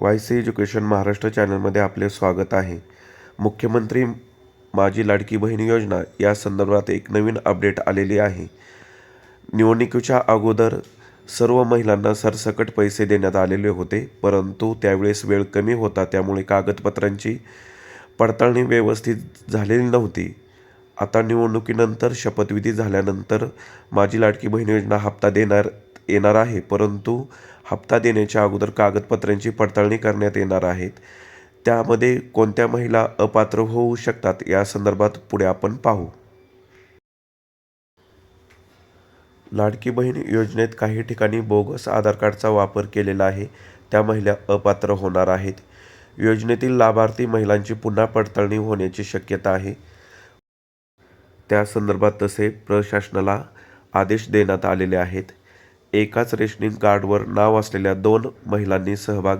Y C education Maharashtra चॅनलमध्ये आपले स्वागत आहे. मुख्यमंत्री माझी लाडकी बहीण योजना या संदर्भात एक नवीन अपडेट आलेली आहे. निवडणुकीच्या अगोदर सर्व महिलांना सरसकट पैसे देण्यात आलेले होते परंतु त्यावेळेस वेळ कमी होता त्यामुळे कागदपत्रांची पडताळणी व्यवस्थित झालेली नव्हती. आता निवडणुकीनंतर शपथविधी झाल्यानंतर माझी लाडकी बहीण योजना हप्ता देणार येणार आहे परंतु हप्ता देण्याच्या अगोदर कागदपत्रांची पडताळणी करण्यात येणार आहेत. त्यामध्ये कोणत्या महिला अपात्र होऊ शकतात या संदर्भात पुढे आपण पाहू. लाडकी बहीण योजनेत काही ठिकाणी बोगस आधार कार्डचा वापर केलेला आहे त्या महिला अपात्र होणार आहेत. योजनेतील लाभार्थी महिलांची पुन्हा पडताळणी होण्याची शक्यता आहे. त्या संदर्भात तसे प्रशासनाला आदेश देण्यात आलेले आहेत. एकाच रेशनिंग कार्डवर नाव असलेल्या दोन महिलांनी सहभाग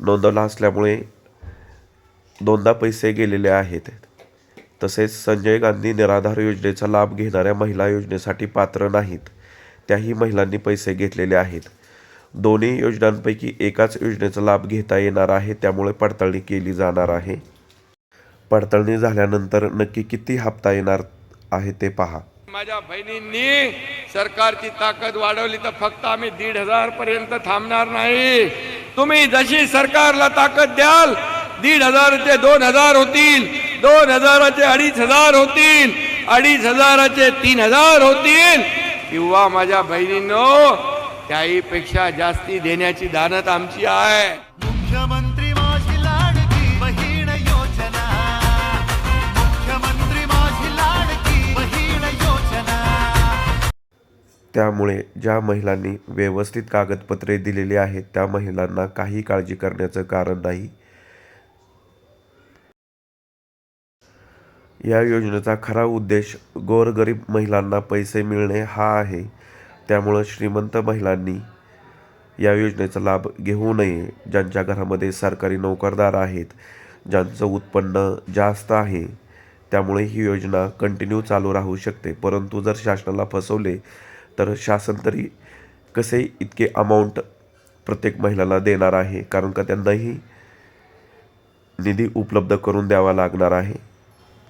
नोंदवला असल्यामुळे दोनदा पैसे गेलेले आहेत. तसेच संजय गांधी निराधार योजनेचा लाभ घेणाऱ्या महिला योजनेसाठी पात्र नाहीत. त्याही महिलांनी पैसे घेतलेले आहेत. दोन्ही योजनांपैकी एकाच योजनेचा लाभ घेता येणार आहे त्यामुळे पडताळणी केली जाणार आहे. पडताळणी झाल्यानंतर नक्की किती हप्ता येणार आहे ते पहा. माझ्या बहिणींनी सरकारची ताकद वाढवली तर फक्त आम्ही दीड हजार पर्यंत थांबणार नाही. तुम्ही जशी सरकारला ताकद द्याल दीड हजाराचे दोन हजार होतील. दोन हजाराचे अडीच हजार होतील. अडीच हजाराचे तीन हजार होतील. किंवा माझ्या बहिणींनो त्याहीपेक्षा जास्ती देण्याची दानत आमची आहे. त्यामुळे ज्या महिलांनी व्यवस्थित कागदपत्रे दिलेली आहेत त्या महिलांना काही काळजी करण्याचं कारण नाही. या योजनेचा खरा उद्देश गोरगरीब महिलांना पैसे मिळणे हा आहे. त्यामुळं श्रीमंत महिलांनी या योजनेचा लाभ घेऊ नये. ज्यांच्या घरामध्ये सरकारी नोकरदार आहेत ज्यांचं उत्पन्न जास्त आहे त्यामुळे ही योजना कंटिन्यू चालू राहू शकते. परंतु जर शासनाला फसवले तर शासन तरी कसे इतके अमाऊंट प्रत्येक महिलाला देणार आहे? कारण का त्यांनाही निधी उपलब्ध करून द्यावा लागणार आहे.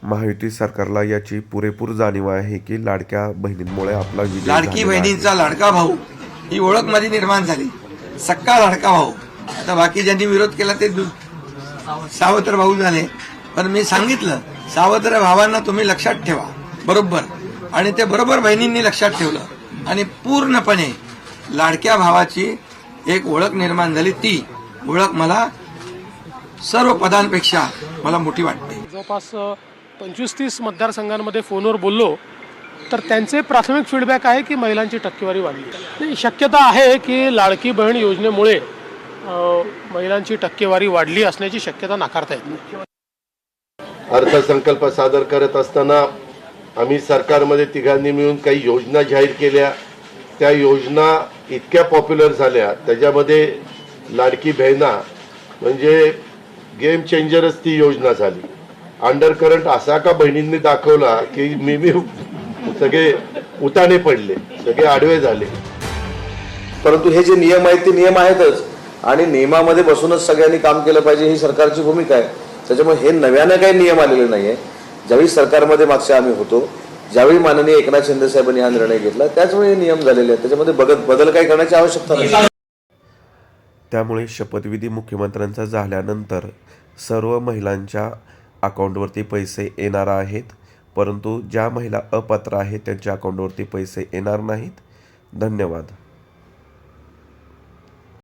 महायुती सरकारला याची पुरेपूर जाणीव आहे की लाडक्या बहिणींमुळे आपला लाडकी. बहिणींचा लाडका भाऊ ही ओळख माझी निर्माण झाली. सक्का लाडका भाऊ. आता बाकी ज्यांनी विरोध केला ते सावत्र भाऊ झाले. पण मी सांगितलं सावत्र भावांना तुम्ही लक्षात ठेवा. बरोबर. आणि ते बरोबर बहिणींनी लक्षात ठेवलं. आणि पूर्णपणे लाडक्या भावाची एक ओळख निर्माण झाली. ती ओळख मला सर्व पदांपेक्षा मला मोठी वाटते. जवळपास पंचवीस तीस मतदारसंघांमध्ये फोनवर बोललो तर त्यांचे प्राथमिक फीडबॅक आहे की महिलांची टक्केवारी वाढली. शक्यता आहे की लाडकी बहीण योजनेमुळे महिलांची टक्केवारी वाढली असण्याची शक्यता नाकारता येत नाही. अर्थसंकल्प सादर करत असताना आम्ही सरकारमध्ये तिघांनी मिळून काही योजना जाहीर केल्या. त्या योजना इतक्या पॉप्युलर झाल्या. त्याच्यामध्ये लाडकी बहिणा म्हणजे गेम चेंजरच ती योजना झाली. अंडर करंट असा का बहिणींनी दाखवला की मी मी सगळे उताने पडले सगळे आडवे झाले. परंतु हे जे नियम आहेत ते नियम आहेतच. आणि नियमामध्ये बसूनच सगळ्यांनी काम केलं पाहिजे ही सरकारची भूमिका आहे. त्याच्यामुळे हे नव्यानं काही नियम आलेले नाहीये. ज्यावेळी सरकारमध्ये मागच्या आम्ही होतो ज्यावेळी माननीय एकनाथ शिंदे साहेबांनी हा निर्णय घेतला त्याचवेळी हे नियम झालेले आहेत. त्याच्यामध्ये बघत बदल काही करण्याची आवश्यकता नाही. त्यामुळे शपथविधी मुख्यमंत्र्यांचा झाल्यानंतर सर्व महिलांच्या अकाउंटवरती पैसे येणार आहेत परंतु ज्या महिला अपात्र आहेत त्यांच्या अकाउंटवरती पैसे येणार नाहीत. धन्यवाद.